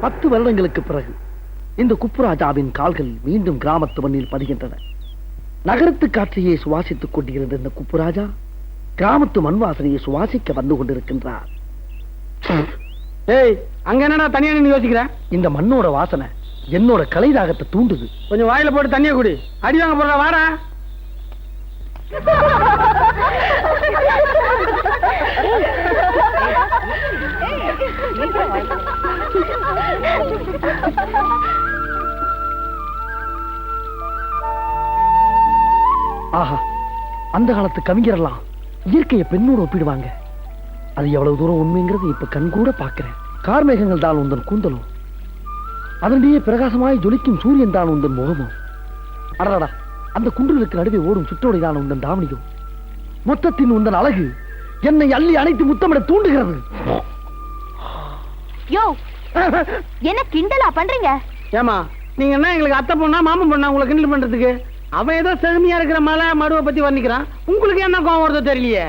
பத்து வருடங்களுக்கு பிறகு இந்த குப்புராஜாவின் கால்கள் மீண்டும் கிராமத்து மண்ணில் பதிகின்றன. நகரத்து காற்றையே சுவாசித்துக் கொண்டிருந்த இந்த குப்புராஜா கிராமத்து மண் வாசனையை சுவாசிக்க வந்து கொண்டிருக்கின்றார். ஏய் அங்க என்னடா தனியா இந்த மண்ணோட வாசனை என்னோட கலைதாகத்தை தூண்டுது. கொஞ்சம் வாயில போட்டு தண்ணிய குடி. அடி வாங்க போறா வாடா. ஆஹா அந்த காலத்து கவிஞரெல்லாம் இயற்கையை பெண்ணோடு ஒப்பிடுவாங்க. அது எவ்வளவு தூரம் உண்மைங்கிறது இப்ப கண்கூட பார்க்கிறேன். கார்மேகங்கள் தான் உந்தன் கூந்தலும். அதனுடைய பிரகாசமாய் ஜொலிக்கும் சூரியன் தான் உந்தன் முகமும் அடடா அந்த குன்றுகளுக்கு நடுவே ஓடும் சுற்றோடை தான் உந்தன் தாவணியும் மொத்தத்தின் உந்தன் அழகு என்னை அள்ளி அணைத்து முத்தமிட தூண்டுகிறது. யோ என்ன கிண்டலா பண்றீங்க? ஏமா நீங்க என்ன எங்களுக்கு அத்தை பொண்ணா மாமன் பொண்ணா உங்களை கிண்டல் பண்றதுக்கு? அவன் ஏதோ செழுமையா இருக்கிற மலை மடுவை பத்தி வர்ணிக்கிறான். உங்களுக்கு என்ன கோவம் வருதோ தெரியலையே?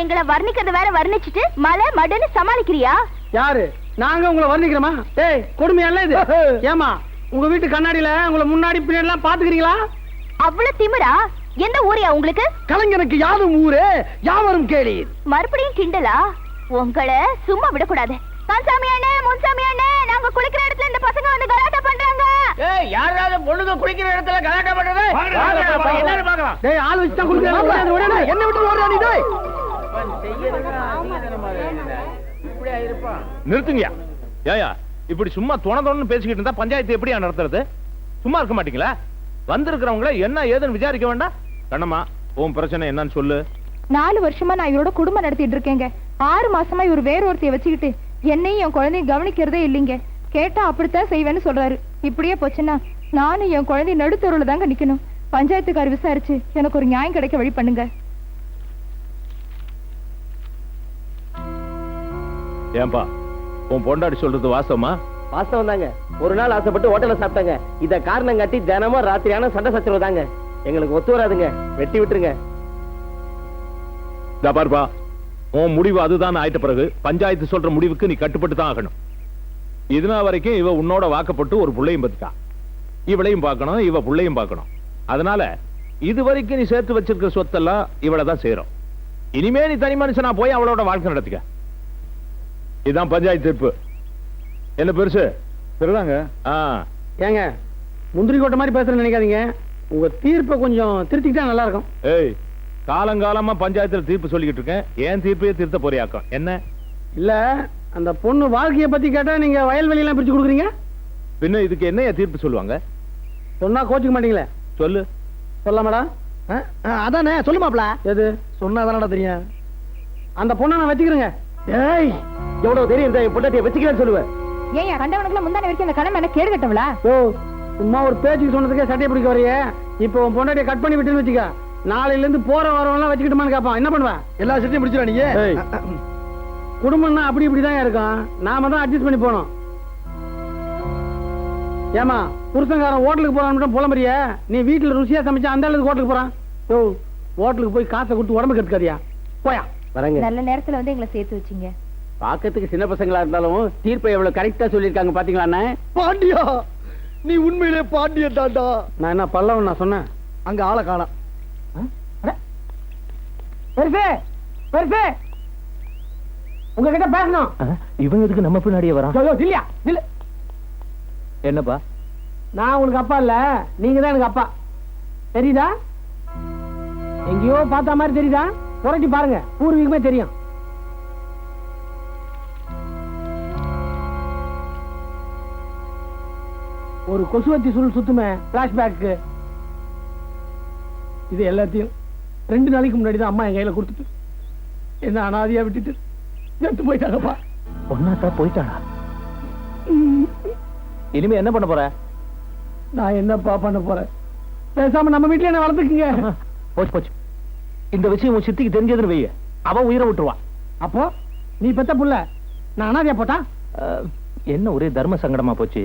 எங்களை வர்ணிக்கிறது வேற வர்ணிச்சிட்டு மலை மடுன்னு சமாளிக்கிறியா? யாரு? நாங்க உங்களை வர்ணிக்கிறோமா? ஏய் கொடுமையால இது. ஏமா உங்க வீட்டு கண்ணாடியில உங்களை முன்னாடி பின்னாடி எல்லாம் பாத்துக்கிறீங்களா அவ்வளவு திமிரா? எந்த ஊரியா உங்களுக்கு? கலைஞனுக்கு யாரும் ஊரே யாவரும் கேளீர். மறுபடியும் கிண்டலா? உங்களை சும்மா விடக்கூடாது. கன்சாமி அண்ணே முன்சாமி அண்ணே நாங்க குளிக்கிற இடத்துல இந்த பசங்க வந்து கலாட்டா பண்றாங்க. யாராவது பொண்ணுங்க குளிக்கிற இடத்துல கலாட்டா பண்றது? என்னன்னு பாக்கலாம் டேய் ஆள் வச்சு தான் குளிக்கிறாங்க என்ன விட்டு ஓடுறா நீ டேய்? நிறுத்துங்கயா ஏயா இப்படி சும்மா தொண தொணன்னு பேசிக்கிட்டு இருந்தா பஞ்சாயத்து எப்படியா நடத்துறது? சும்மா இருக்க மாட்டீங்களா? வந்திருக்கிறவங்கள என்ன ஏதுன்னு விசாரிக்க வேண்டாம்? கண்ணம்மா உன் பிரச்சனை என்னன்னு சொல்லு. நாலு வருஷமா நான் இவரோட குடும்பம் நடத்திட்டு இருக்கேங்க. ஆறு மாசமா இவர் வேற ஒருத்தைய வச்சுக்கிட்டு என்னையும் என் குழந்தையும் கவனிக்கிறதே இல்லைங்க. கேட்டா அப்படித்தான் செய்வேன்னு சொல்றாரு. இப்படியே போச்சுன்னா நானும் என் குழந்தை நடுத்தருவுல தாங்க நிக்கணும். பஞ்சாயத்துக்கார் விசாரிச்சு எனக்கு ஒரு நியாயம் கிடைக்க வழி பண்ணுங்க. ஏன்பா உன் பொண்டாடி சொல்றது வாசமா வாஸ்தவம் தாங்க. ஒரு நாள் ஆசைப்பட்டு ஹோட்டல்ல சாப்பிட்டாங்க. இத காரணம் காட்டி தினமும் ராத்திரியான சண்டை சச்சரவு தாங்க. எங்களுக்கு ஒத்து வராதுங்க. வெட்டி விட்டுருங்க. இதா பாருப்பா உன் முடிவு அதுதான் ஆயிட்ட பிறகு பஞ்சாயத்து சொல்ற முடிவுக்கு நீ கட்டுப்பட்டு தான் ஆகணும். இதுனா வரைக்கும் இவ உன்னோட வாக்கப்பட்டு ஒரு புள்ளையும் பத்துட்டா. இவளையும் பார்க்கணும் இவ புள்ளையும் பார்க்கணும். அதனால இது வரைக்கும் நீ சேர்த்து வச்சிருக்கிற சொத்தெல்லாம் இவளை தான் சேரும். இனிமே நீ தனி மனுஷனா போய் அவளோட வாழ்க்கை நடத்திக்க. இதுதான் பஞ்சாயத்து தீர்ப்பு. என்ன பெருசு? சரிதாங்க ஆ. ஏங்க முந்திரி கோட்டை மாதிரி பேசுறேன்னு நினைக்காதீங்க. உங்க தீர்ப்பை கொஞ்சம் திருத்திக்கிட்டா நல்லா இருக்கும் ஏய் காலங்காலமா பஞ்சாயத்துல தீர்ப்பு சொல்லிக்கிட்டு இருக்கேன். ஏன் தீர்ப்பையே திருத்த போறியாக்கம்? என்ன? இல்ல அந்த பொண்ணு வாழ்க்கைய பத்தி கேட்டா நீங்க வயல்வெளி எல்லாம் பிரிச்சு கொடுக்குறீங்க? பின்ன இதுக்கு என்னைய தீர்ப்பு சொல்லுவாங்க? சொன்னா கோச்சுக்க மாட்டீங்களே? சொல்லு. சொல்லாமடா ஆ, ஆ, அதானே சொல்லு மாப்ள எது? சொன்னாதானடா தெரியும். அந்த பொண்ணை நான் வச்சுக்கிறேங்க. ஏய்! எவ்வளவு தெரியும் என் பொண்டாட்டியை வச்சுக்கிறேன்னு சொல்லுவேன். ஏன் கண்டவனுக்குலாம் முந்தான வரைக்கும் அந்த கடமை என்ன கேடு கட்டவளா ஓ சும்மா ஒரு பேச்சுக்கு சொன்னதுக்கே சட்டையை பிடிக்க வரையே இப்போ உன் பொண்டாட்டியை கட் பண்ணி விட்டுன்னு வச்சுக்க. நாளையில இருந்து போற வரவெல்லாம் வச்சுக்கிட்டுமான்னு கேட்பான் என்ன பண்ணுவேன் எல்லா சட்டையும் முடிச்சிடா நீங்க ஏய். குடும்பம்னா அப்படி இப்படி தான் இருக்கும். நாம தான் அட்ஜஸ்ட் பண்ணி போகணும். ஏமா புருஷங்காரன் ஹோட்டலுக்கு போறான்னு மட்டும் புலம்புறிய? நீ வீட்டுல ருசியா சமைச்சா அந்த அளவுக்கு ஹோட்டலுக்கு போறான்? ஓ ஹோட்டலுக்கு போய் காசை கொடுத்து உடம்பு கெடுக்காதியா போயா. வரங்க நல்ல நேரத்துல வந்து எங்களை சேர்த்து வச்சீங்க. பாக்கிறதுக்கு சின்ன பசங்களா இருந்தாலும் தீர்ப்பை எவ்வளவு கரெக்டா சொல்லியிருக்காங்க பாத்தீங்களா அண்ணே? பாண்டியா! நீ உண்மையிலே பாண்டியன் தாண்டா. நான் என்ன பல்லவன் நான் சொன்னேன்? அங்க ஆளை காணோம் உங்ககிட்ட பேசணும். இவங்க எதுக்கு நம்ம பின்னாடியே வரான்? இல்லையா இல்ல என்னப்பா? நான் உங்களுக்கு அப்பா இல்ல நீங்க தான் எனக்கு அப்பா. தெரியுதா? எங்கேயோ பார்த்த மாதிரி தெரியுதா? புரட்டி பாருங்க பூர்வீகமே தெரியும். ஒரு கொசுவத்தி சுருள் சுத்துமே பிளாஷ்பேக்கு இது எல்லாத்தையும் ரெண்டு நாளைக்கு முன்னாடி தான் அம்மா என் கையில கொடுத்துட்டு. என்ன அனாதையா விட்டுட்டு எடுத்து போயிட்டாங்கப்பா. பொண்ணாத்தா போயிட்டானா இனிமே என்ன பண்ண போற? நான் என்னப்பா பண்ண போறேன்? பேசாம நம்ம வீட்டுல என்ன வளர்த்துக்குங்க? போச்சு போச்சு. இந்த விஷயம் உன் சித்திக்கு தெரிஞ்சதுன்னு வைய. அவ உயிரை விட்டுருவா. அப்போ நீ பெத்த புள்ள நான் அனாதையா போட்டா? என்ன ஒரே தர்ம சங்கடமா போச்சு.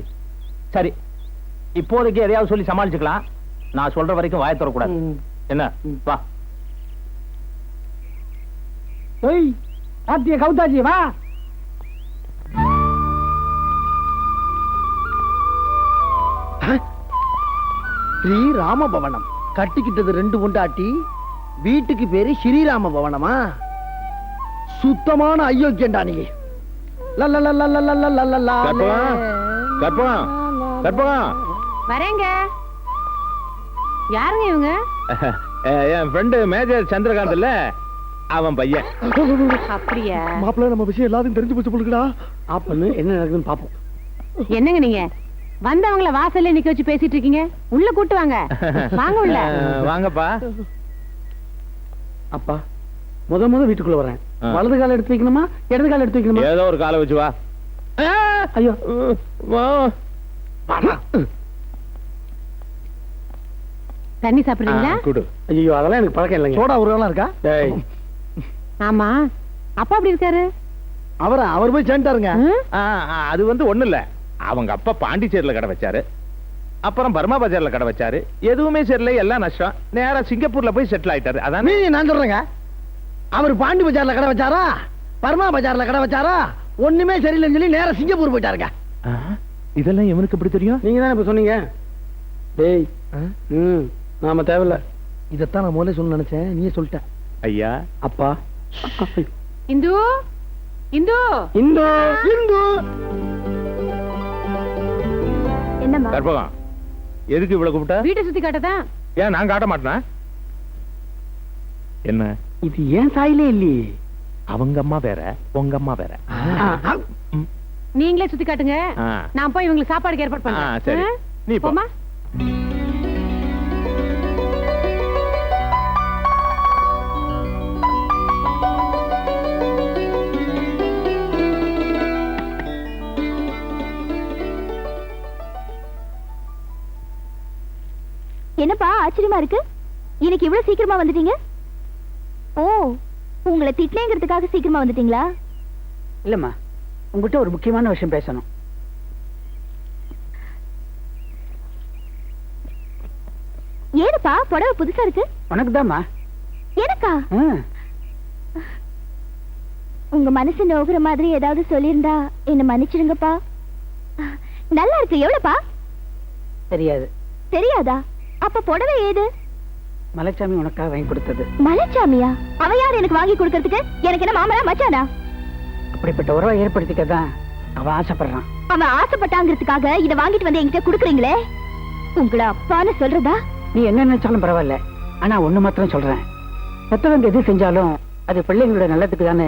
சரி இப்போதைக்கு எதையாவது சொல்லி சமாளிச்சுக்கலாம். நான் சொல்ற வரைக்கும் வாய தரக்கூடாது. என்ன? வா. பாத்திய கவுத்தாச்சி வா. ஸ்ரீ ராமபவனம். கட்டிக்கிட்டது ரெண்டு பொண்டாட்டி. வீட்டுக்கு பேரு ஸ்ரீராம பவனமா சுத்தமான அயோக்கியண்டா நீ. கற்பகம், கற்பகம், கற்பகம். வரேங்க. யாருங்க இவங்க? என் ஃப்ரெண்டு மேஜர் சந்திரகாந்த் இல்ல? அவன் பையன். அப்படியா? மாப்பிள்ளை நம்ம விஷயம் எல்லாத்தையும் தெரிஞ்சு போச்சு போலுக்குடா அப்பன்னு என்ன நடக்குதுன்னு பாப்போம். என்னங்க நீங்க? வந்தவங்கள வாசல்ல நிக்க வச்சு பேசிட்டு இருக்கீங்க. உள்ள கூட்டு வாங்க. வாங்க உள்ள. வாங்கப்பா. அப்பா முத முத வீட்டுக்குள்ள வரேன். வலது கால எடுத்து வைக்கணுமா? இடது கால எடுத்து வைக்கணுமா? ஏதோ ஒரு காலை வச்சு வா. ஐயோ. வா. தண்ணி சாப்பிடுறீங்களா? குடு. ஐயோ அதெல்லாம் எனக்கு பழக்கம் இல்லைங்க. சோடா வேளை இருக்கா? டேய், ஆமா. அப்பா அப்படி இருக்காரு? அவரா அவர் போய் சேர்ந்துட்டாருங்க. அது வந்து ஒண்ணு இல்ல. அவங்க அப்பா பாண்டிச்சேரியில கடை வச்சாரு. அப்புறம் பர்மா பஜார்ல கடை வச்சாரு. எதுவுமே சரியில்லை எல்லாம் நஷ்டம். நேரா சிங்கப்பூர்ல போய் செட்டில் ஆயிட்டாரு. அதானே? நீ நான் சொல்றேங்க. அவர் பாண்டி பஜார்ல கடை வச்சாரா? பர்மா பஜார்ல கடை வச்சாரா? ஒண்ணுமே சரியில்லைன்னு சொல்லி நேரா சிங்கப்பூர் போயிட்டாருங்க. இதெல்லாம் இவனுக்கு எப்படி தெரியும்? நீங்க தானே இப்ப சொன்னீங்க? டேய். ம். நாம தேவையில்ல. இதைத்தான் நான் முதல்ல சொல்ல நினைச்சேன். நீயே சொல்லிட்ட. ஐயா. அப்பா. இந்து? இந்து? இந்தோ. இந்து. என்னம்மா? கற்பகம் எதுக்கு இவ்வளவு கூப்பிட்ட? வீட்டை சுத்தி காட்டதான் ஏன் நான் காட்ட மாட்டேனா? என்ன? இது ஏன் சாயிலே இல்லையே. அவங்க அம்மா வேற உங்க அம்மா வேற. நீங்களே சுத்தி காட்டுங்க. நான் போய் இவங்களுக்கு சாப்பாடுக்கு ஏற்பாடு. பண்றேன். நீ. போமா என்னப்பா ஆச்சரியமா இருக்கு? இன்னைக்கு இவ்வளவு சீக்கிரமா வந்துட்டீங்க? ஓ உங்களை திட்டினேங்கிறதுக்காக சீக்கிரமா வந்துட்டீங்களா? இல்லம்மா உங்ககிட்ட ஒரு முக்கியமான விஷயம் பேசணும். ஏனுப்பா புடவை புதுசா இருக்கு? உனக்கு தாம்மா எனக்கா உங்க மனசு நோகுற மாதிரி ஏதாவது சொல்லியிருந்தா என்ன மன்னிச்சிடுங்கப்பா. நல்லா இருக்கு எவ்வளவுப்பா? தெரியாது. தெரியாதா? அப்ப புடவை ஏது? மலைச்சாமி உனக்காக வாங்கி கொடுத்தது. மலைச்சாமியா? அவ யார் எனக்கு வாங்கி கொடுக்கறதுக்கு? எனக்கு என்ன மாமனா மச்சானா? அப்படிப்பட்ட உறவை ஏற்படுத்திக்க தான் அவன் ஆசைப்படுறான். அவன் ஆசைப்பட்டாங்கிறதுக்காக இத வாங்கிட்டு வந்து என்கிட்ட குடுக்குறீங்களே? உங்களை அப்பான்னு சொல்றதா? நீ என்ன நினைச்சாலும் பரவாயில்ல. ஆனா ஒண்ணு மாத்திரம் சொல்றேன். பெத்தவங்க எது செஞ்சாலும் அது பிள்ளைங்களோட நல்லதுக்கு தானே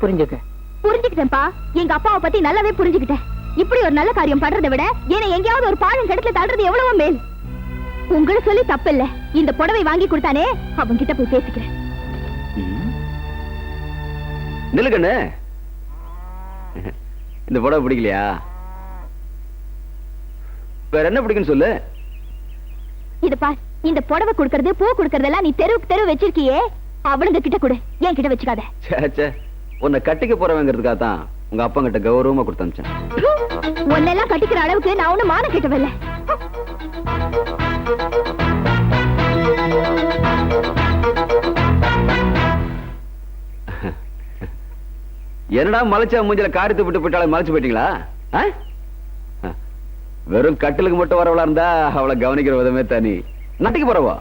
புரிஞ்சுக்க. புரிஞ்சுக்கிட்டேன்ப்பா. எங்க அப்பாவை பத்தி நல்லாவே புரிஞ்சுக்கிட்டேன். இப்படி ஒரு நல்ல காரியம் பண்றதை விட என்னை எங்கேயாவது ஒரு பாழும் கிடத்துல தள்ளுறது எவ்வளவோ மேல். உங்களை சொல்லி தப்பில்ல. இந்த புடவை வாங்கி கொடுத்தானே அவன் கிட்ட போய் பேசிக்கிறேன். நிலுக்கண்ணு இந்த புடவை பிடிக்கலையா? வேற என்ன பிடிக்குன்னு சொல்லு. இது பார் இந்த புடவை கொடுக்கறது பூ கொடுக்கறதெல்லாம் நீ தெருவுக்கு தெரு வச்சிருக்கியே. அவனுங்க கிட்ட கொடு என் கிட்ட வச்சுக்காத. ச்சே, ச்சே. உன்னை கட்டிக்க போறவங்கிறதுக்காக தான் உங்க அப்பா கிட்ட கௌரவமா கொடுத்து அனுப்பிச்சேன். உன்னெல்லாம் கட்டிக்கிற அளவுக்கு நான் ஒண்ணு மான கிட்டவில்லை என்னடா மலைச்சா மூஞ்சில காரியத்தை விட்டு போயிட்டாலும் மலைச்சு போயிட்டீங்களா? வெறும் கட்டிலுக்கு மட்டும் வரவளா இருந்தா அவளை கவனிக்கிற விதமே தனி. நட்டிக்கு போறவா?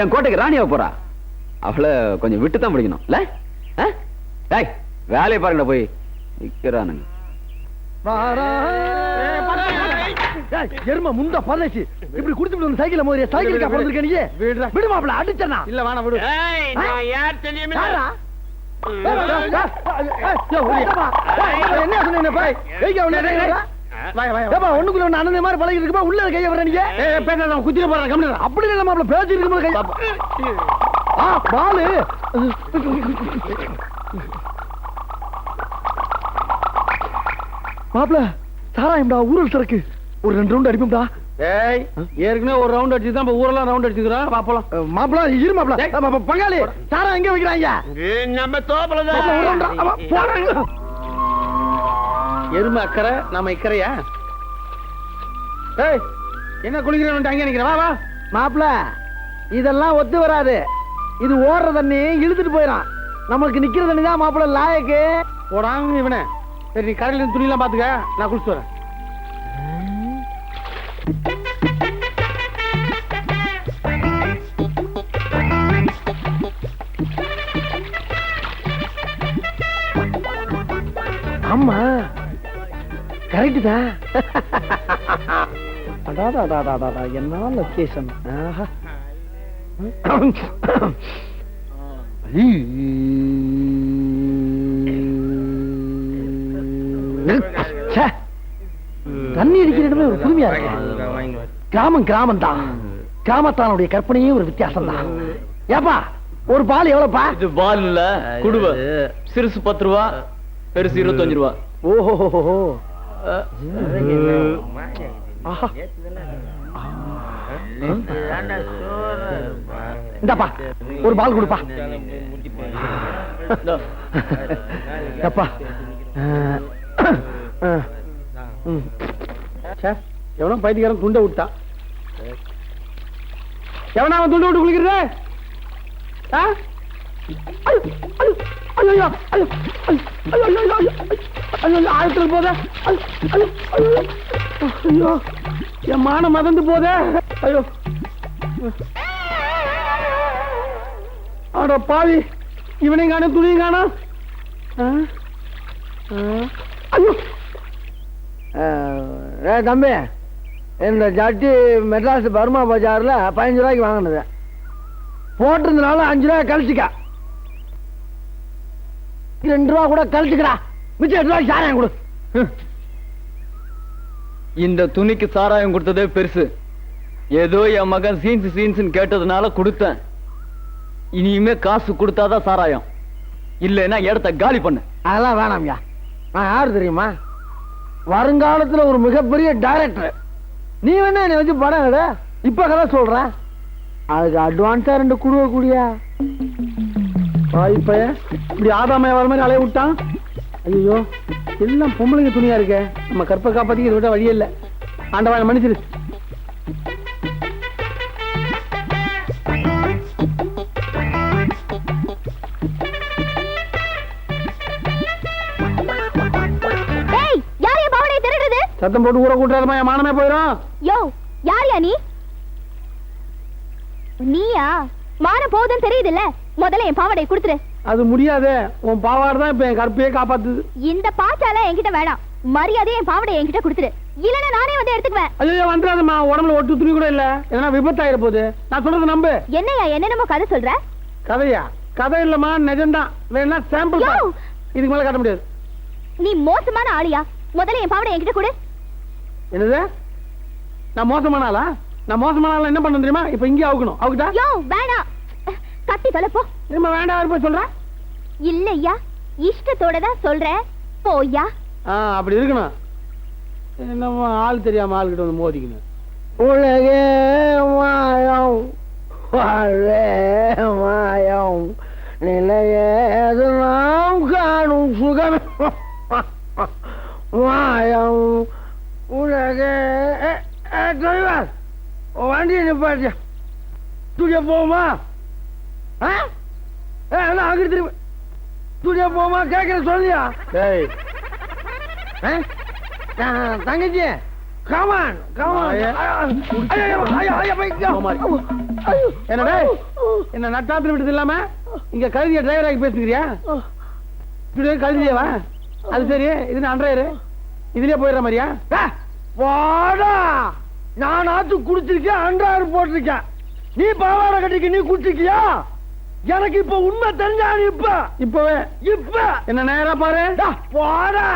என் கோட்டைக்கு ராணியா போறா? அவளை கொஞ்சம் விட்டு தான் பிடிக்கணும் இல்ல வேலையை பாருங்க போய். நிக்கிறானுங்க. எரும முண்ட பரதேசி இப்படி குடிச்சு வந்து சைக்கிள் மோதிய சைக்கிளுக்கா பிறந்திருக்க நீ விடு மாப்பிள அடிச்சனா இல்ல வேணாம் விடு யாரா? ஏய், ஏய், ஏய், ஏய், ஓடியா. ஏய், ஏய், என்ன சொன்னீங்க பாய் என்ன ஏப்பா ஒண்ணுக்குள்ள ஒண்ணு அண்ணன் மாதிரி பழகி உள்ள கைய வர நீங்க ஏய் பேசாத குத்திர போறேன் கம்மியா அப்படி இல்ல மாப்பிள பேசி இருக்கும்போது கை ஆ பாலு மாப்பிள சாராயம்டா ஊரல் சரக்கு ஒரு ரெண்டு ரவுண்ட் அடிப்போம்டா. ஏய் ஏற்கனவே ஒரு ரவுண்ட் அடிச்சு தான் ஊரெல்லாம் ரவுண்ட் அடிச்சுக்கிறோம் பாப்பலாம் மாப்பிள இரு மாப்பிள. பங்காளி சாரா எங்க வைக்கிறாங்க? நம்ம தோப்பல மாப்பிள. அவ போறாங்க. எருமை அக்கறை நாம இக்கறையா? ஏய் என்ன குளிக்கிறவன் அங்கே நிக்கிற? வா வா. மாப்பிள இதெல்லாம் ஒத்து வராது. இது ஓடுற தண்ணி இழுத்துட்டு போயிடும் நமக்கு நிக்கிற தண்ணி தான் மாப்பிள்ள லாயக்கு. போடாங்க இவனே. சரி நீ கடையில இருந்து துணியெல்லாம் பாத்துக்க. நான் குளிச்சுட்டு வரேன். ஆமா. கரெக்ட் தான். அடாடா அடாடா அடாடா என்ன ஆஹா. ச்சே. தண்ணி அடிக்கிற இடமே ஒரு புதுமையா இருக்கு. கிராமம் கிராமம் தான் கிராமத்தானுடைய கற்பனையே ஒரு வித்தியாசம் தான் ஏப்பா ஒரு பால் எவ்வளவுப்பா இது பால் இல்ல குடுவ சிறுசு பத்து ரூபா. பெருசு இருபத்தஞ்சு ரூபா. ஓஹோ ஆஹா. இந்தாப்பா. ஒரு பால் கொடுப்பா. அப்பா எவனோ பைத்தியக்காரன் துண்டை விட்டான் எவனா அவன் துண்டை விட்டு குளிக்கிறது? ஆழத்துல போத. ஐயோ என் மானம் மறந்து போத. ஐயோ. ஆட பாவி இவனையும் காணும் துணியும் காணும் ஐயோ. தம்பி இந்த ஜட்டி மெட்ராஸ் பர்மா பஜார்ல பதினஞ்சு ரூபாய்க்கு வாங்கினது. போட்டிருந்தனால அஞ்சு ரூபாய் கழிச்சிக்கா. ரெண்டு ரூபா கூட கழிச்சுக்கடா மிச்சம் எட்டு ரூபாய்க்கு சாராயம் கொடு. இந்த துணிக்கு சாராயம் கொடுத்ததே பெருசு. ஏதோ என் மகன் சீன்ஸ் சீன்ஸ் கேட்டதுனால கொடுத்தேன். இனிமே காசு கொடுத்தாதான் சாராயம். இல்லைன்னா இடத்த காலி பண்ணு. அதெல்லாம் வேணாம்யா நான் யாரு தெரியுமா? வருங்காலத்துல ஒரு மிகப்பெரிய டைரக்டர் நீ வேணா என்னை வச்சு படம் எடு. இப்ப கதை சொல்றேன். அதுக்கு அட்வான்ஸா ரெண்டு குடுவ கூடியா? இப்ப இப்படி ஆதாமையா வர மாதிரி அலைய விட்டான்? ஐயோ எல்லாம் பொம்பளைங்க துணியா இருக்கே. நம்ம கற்பை காப்பாத்திக்க இதை விட வழியே இல்ல. ஆண்டவன் மன்னிச்சிரு. சத்தம் போட்டு ஊற கூட்டுறாதமா என் மானமே போயிடும் யோ யார் யா நீ? நீயா? மானம் போகுதுன்னு தெரியுதுல்ல. முதல்ல என் பாவாடை கொடுத்துரு. அது முடியாது உன் பாவாடு தான் இப்ப என் கற்பையே காப்பாத்துது. இந்த பாச்சால என்கிட்ட வேணாம். மரியாதையை என் பாவாடை என்கிட்ட கொடுத்துரு. இல்லன்னா நானே வந்து எடுத்துக்குவேன். ஐயோ வந்துடாதம்மா உடம்புல ஒட்டு துணி கூட இல்ல. எதனா விபத்தாயிர போகுது. நான் சொல்றது நம்பு. என்னையா என்னென்னமோ கதை சொல்ற? கதையா? கதை இல்லம்மா நிஜம்தான். வேணா சாம்பிள்! இதுக்கு மேல காட்ட முடியாது. நீ மோசமான ஆளியா? முதல்ல என் பாவாடை என்கிட்ட கொடு. என்னது? நான் மோசமான ஆளா? நான் மோசமான ஆளா என்ன பண்ண தெரியுமா இப்ப இங்கே அவுக்கணும் அவுக்கிட்டா வேணாம். கத்தி தொலைப்போ திரும்ப வேண்டாம் போய் சொல்ற? இல்லையா இஷ்டத்தோட தான் சொல்றேன் போய்யா. ஆ அப்படி இருக்கணும். என்னமோ ஆள் தெரியாம ஆள்கிட்ட வந்து மோதிக்கணும். உலகே மாயம் வாழே மாயம் நிலையேது நாம் காணும் சுகம். மாயம் உலகே டிரைவர் வண்டியை நிப்பாட்டியா? துடிய போமா அங்கிட்டு திரும்ப? துடிய போமா? கேட்கிற சொல்லியா டேய். தங்கச்சி கமான் கமான் ஐயா. என்ன நட்டாத்துல விட்டது இல்லாம இங்க கழுதிய டிரைவர் ஆகி பேசுகிறியா இப்படியே கழுதியவா? அது சரி இது அன்றையரு இதுலயே போயிடுற மாதிரியா? போடா நான் ஆத்து குடிச்சிருக்கேன் அன்றாறு போட்டிருக்கேன். நீ பாவாடை கட்டிக்க நீ குடிச்சிருக்கியா? எனக்கு இப்ப உண்மை தெரிஞ்சா நீ இப்ப. இப்பவே? இப்ப. என்ன நேரா பாரு. போடா